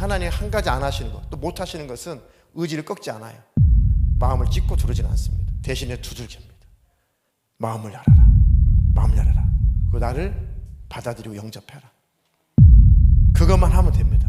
하나님 한 가지 안 하시는 것, 또 못 하시는 것은 의지를 꺾지 않아요. 마음을 찢고 두르진 않습니다. 대신에 두들깁니다. 마음을 열어라. 마음을 열어라. 그 나를 받아들이고 영접해라. 그것만 하면 됩니다.